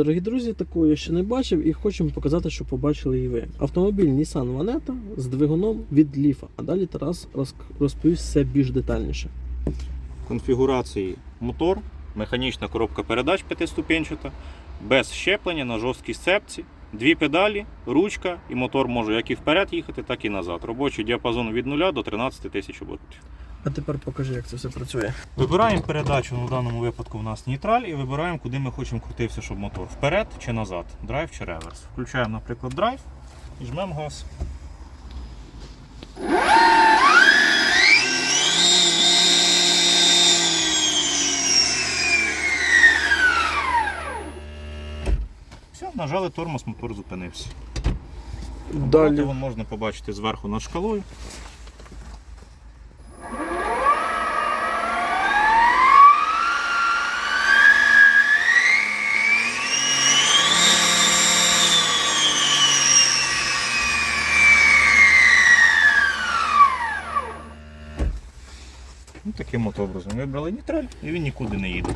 Дорогі друзі, таку я ще не бачив і хочемо показати, що побачили і ви. Автомобіль Nissan Vanetta з двигуном від Ліфа. А далі Тарас розповість все більш детальніше. конфігурації мотор, механічна коробка передач п'ятиступенчата, без щеплення на жорсткій сцепці, дві педалі, ручка і мотор може як і вперед їхати, так і назад. Робочий діапазон від 0 до 13 тисяч оборотів. А тепер покажи, як це все працює. Вибираємо передачу, ну, в даному випадку у нас нейтраль, і вибираємо, куди ми хочемо крутився, щоб мотор. Вперед чи назад, драйв чи реверс. Включаємо, наприклад, драйв і жмемо газ. Все, нажали тормоз, мотор зупинився. Далі. вон можна побачити зверху над шкалою. Образом. Вибрали нейтраль і він нікуди не їде.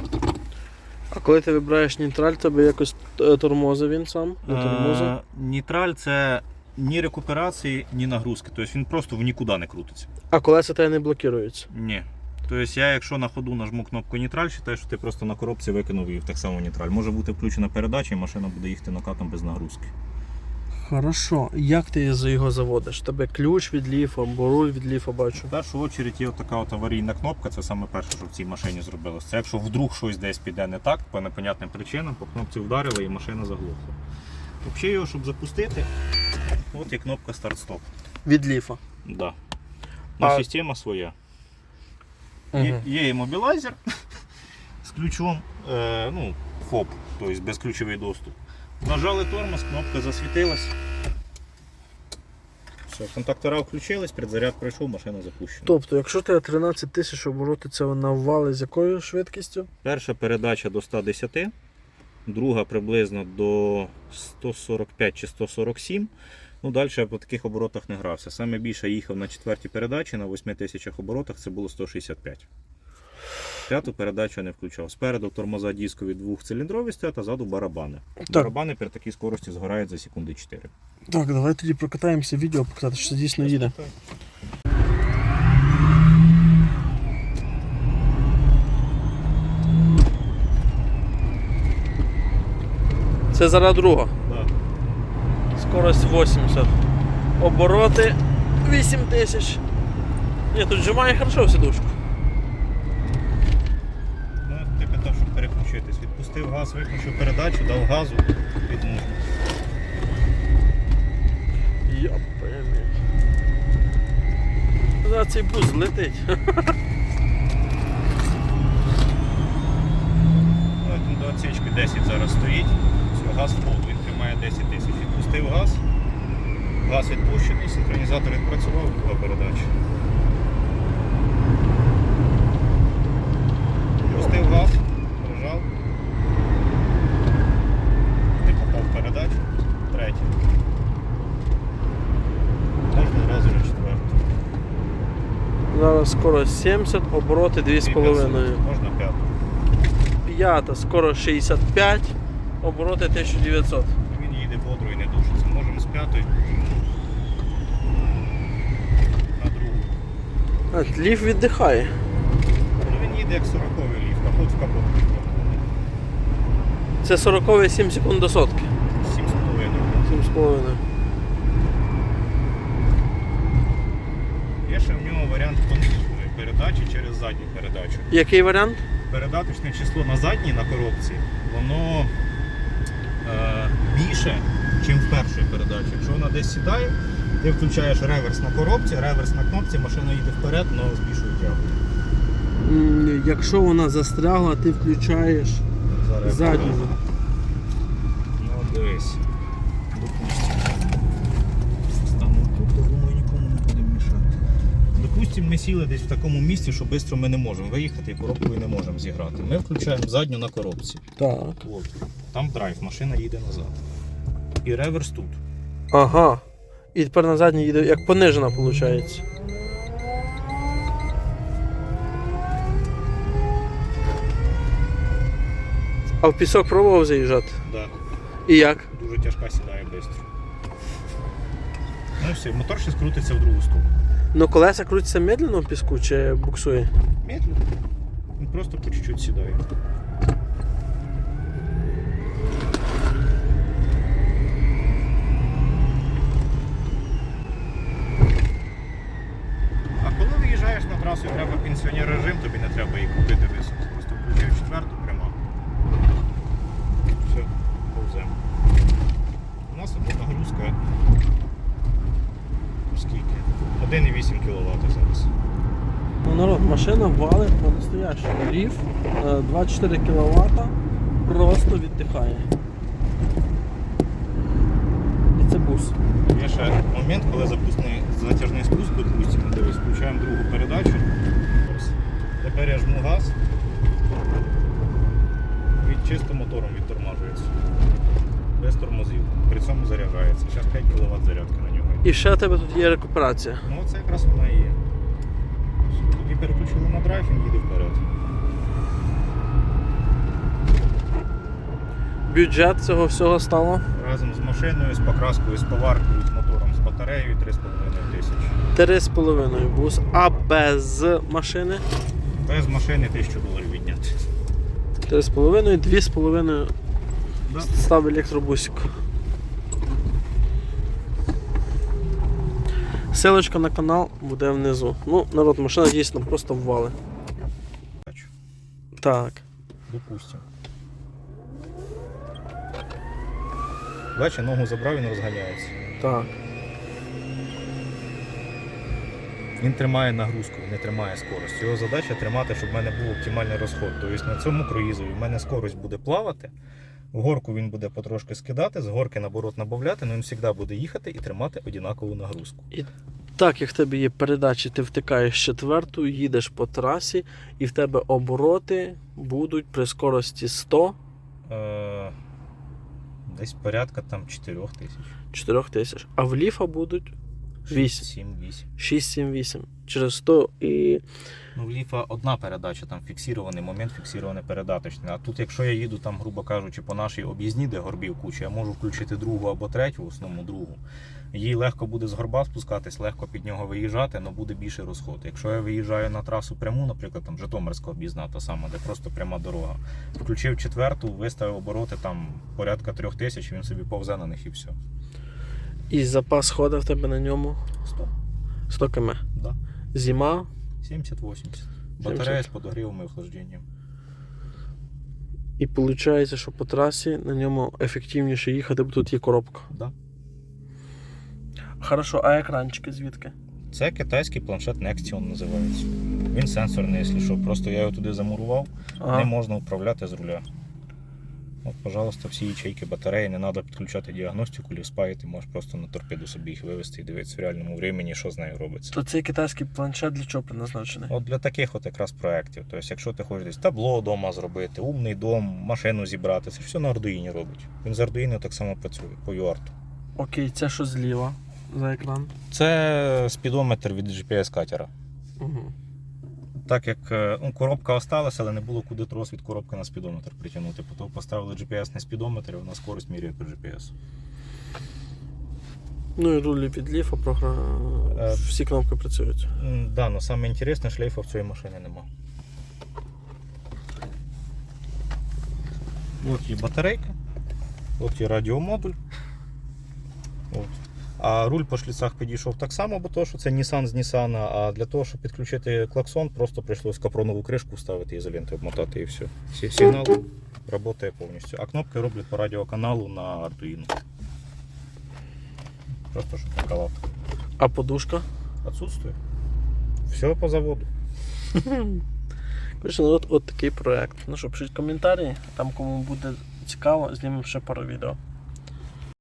А коли ти вибираєш нейтраль, тебе якось е, тормозив він сам? Е, Нейтраль це ні рекуперації, ні нагрузки. Тобто він просто в нікуди не крутиться. А колеса тебе не блокуються. Ні. Тобто я, якщо на ходу нажму кнопку нейтраль, вважаю, що ти просто на коробці викинув її в так само нейтраль. Може бути включена передача і машина буде їхати накатом без нагрузки. Хорошо. Як ти за його заводиш? Тебе ключ від ліфа, або від ліфа бачу. В першу чергу є така от аварійна кнопка, це саме перше, що в цій машині зробилось. Це якщо вдруг щось десь піде не так, по непонятним причинам, по кнопці вдарили і машина заглохла. Взагалі його, щоб запустити, от є кнопка старт-стоп. Від ліфа. Да. Ну, А- система своя. Є, є іммобілайзер з ключом, е, ну, ФОП, тобто безключовий доступ. Нажали тормоз, кнопка засвітилась. Все, контактора включились, предзаряд пройшов, машина запущена. Тобто, якщо тебе 13 тисяч обороти, це на ввали з якою швидкістю? Перша передача до 110, друга приблизно до 145 чи 147. Ну, далі я по таких оборотах не грався. Саме більше їхав на четвертій передачі на 8 тисячах оборотах це було 165. П'яту передачу я не включав. Спереду тормоза дискові двохциліндрові стоять, а ззаду барабани. Барабани при такій скорості згорають за секунди 4. Так, давай тоді прокатаємося відео, показати, що це дійсно їде. Це зараз друга. Да. Скорость 80. Обороти 8 тисяч. Ні, тут вжимає хорошо в сидушку. Ну, ти питав, щоб Відпустив газ, виключив передачу, дав газу, відмовив. Йопані. За цей бус летить. Ну, Тут до отсічки 10 зараз стоїть. Все, газ в пол, він тримає 10 тисяч. Відпустив газ. Газ відпущений, синхронізатор відпрацював, була передача. Відпустив газ, прижав. Не попав в передачу. Третя. Можна одразу на четверту. Зараз скорость 70, обороти 2,5. Можна п'яту. П'ята, скорость 65, обороти 1900. Він їде бодро і не душиться. Можемо з п'ятої на другу. А, ліф віддихає. Ну він їде як 40 ліфт, капот в капот. Це 40 7 секунд до сотки. 7,5. 7,5. Є ще в нього варіант пониженої передачі через задню передачу. Який варіант? Передаточне число на задній на коробці, воно е, більше, ніж в першій передачі. Якщо вона десь сідає, ти включаєш реверс на коробці, реверс на кнопці, машина їде вперед, але збільшує тягу. Якщо вона застрягла, ти включаєш задню. Ну. Допустим. Стану тут, то думаю, нікому не буде мішати. Допустим, ми сіли десь в такому місці, що швидко ми не можемо виїхати і коробкою не можемо зіграти. Ми включаємо задню на коробці. Так. От. Там драйв, машина їде назад. І реверс тут. Ага. І тепер на задній їде, як понижена, виходить. А в пісок пробував заїжджати? Да. І як? Дуже тяжка сідає швидко. Ну і все, мотор ще скрутиться в другу сторону. Ну колеса крутяться медленно в піску чи буксує? Медленно. Він просто по чуть-чуть сідає. А коли виїжджаєш на трасу і треба пенсіонер режим, тобі не треба її купити високо. Просто включив четверту прямо. Все, повземо. У нас тут нагрузка скільки? 1,8 кВт зараз. Ну, народ, машина валить по-настоящему. Ліф е, 24 кВт просто віддихає. І це бус. Є ще момент, коли запусний затяжний спуск, допустимо, дивись, включаємо другу передачу. Тепер я жму газ. Від чисто мотором відтормажується. Без тормозів. При цьому заряджається. Зараз 5 кВт зарядки на нього. І ще у тебе тут є рекуперація. Ну це якраз вона і є. Тоді переключили на драйв, він їде вперед. Бюджет цього всього стало Разом з машиною, з покраскою, з поваркою, з мотором, з батареєю 3,5 тисячі. 3,5 бус, а без машини Без машини 1000 доларів відняти. 3,5, 2,5 Да. став електробусик. Силочка на канал буде внизу. Ну, народ, машина дійсно просто ввали. Так. Допустимо. Бачиш, ногу забрав, він розганяється. Так. Він тримає нагрузку, він не тримає скорость. Його задача тримати, щоб в мене був оптимальний розход. Тобто на цьому круїзові в мене скорость буде плавати, в горку він буде потрошки скидати, з горки наоборот набавляти, але він завжди буде їхати і тримати однакову нагрузку. Так, як в тебе є передачі, ти втикаєш четверту, їдеш по трасі, і в тебе обороти будуть при скорості 100 Е, десь порядка там 4 тисяч. 4 тисяч. А в ліфа будуть 8. 6, 7, 8. Через 100 і. Ну, в ліфа одна передача, там фіксований момент, фіксований передаточний. А тут, якщо я їду, там, грубо кажучи, по нашій об'їзні, де горбів куча, я можу включити другу або третю, в основному другу. Їй легко буде з горба спускатись, легко під нього виїжджати, але буде більше розход. Якщо я виїжджаю на трасу пряму, наприклад, там Житомирська об'їзна, та сама, де просто пряма дорога. Включив четверту, виставив обороти там порядка трьох тисяч, він собі повзе на них і все. І запас хода в тебе на ньому 100. 100 км. Да. Зима 70-80. Батарея з подогрівом і охлажденням. І виходить, що по трасі на ньому ефективніше їхати, бо тут є коробка. Да. Хорошо, а екранчики звідки? Це китайський планшет Nextion називається. Він сенсорний, якщо що. Просто я його туди замурував, не можна управляти з руля. От, пожалуйста, всі ячейки батареї, не треба підключати діагностику, лівспаїти, можеш просто на торпеду собі їх вивести і дивитися в реальному времені, що з нею робиться. То цей китайський планшет для чого предназначений? От для таких от якраз проєктів. Тобто, якщо ти хочеш десь табло вдома зробити, умний дом, машину зібрати, це все на Arduino робить. Він з Arduino так само працює по UART. Окей, це що зліва за екран? Це спідометр від GPS-катера. Угу. Так як е, ну, коробка осталася, але не було куди трос від коробки на спідометр притягнути. Потім поставили GPS на спідометр, і вона скорость міряє по GPS. Ну і рулі від ліфа, програ... Е. всі кнопки працюють. М, Да, але саме інтересне, шлейфа в цій машині нема. От є батарейка, от є радіомодуль. От. А руль по шліцах підійшов так само, бо то, що це Nissan з Nissan, а для того, щоб підключити клаксон, просто прийшлось капронову кришку вставити, ізолентою обмотати і все. Всі- Сигнал працює повністю. А кнопки роблять по радіоканалу на Arduino. Просто щоб накалати. А подушка? Отсутствує. Все по заводу. Коротше, от, от такий проект. Ну що, пишіть коментарі, там кому буде цікаво, знімемо ще пару відео.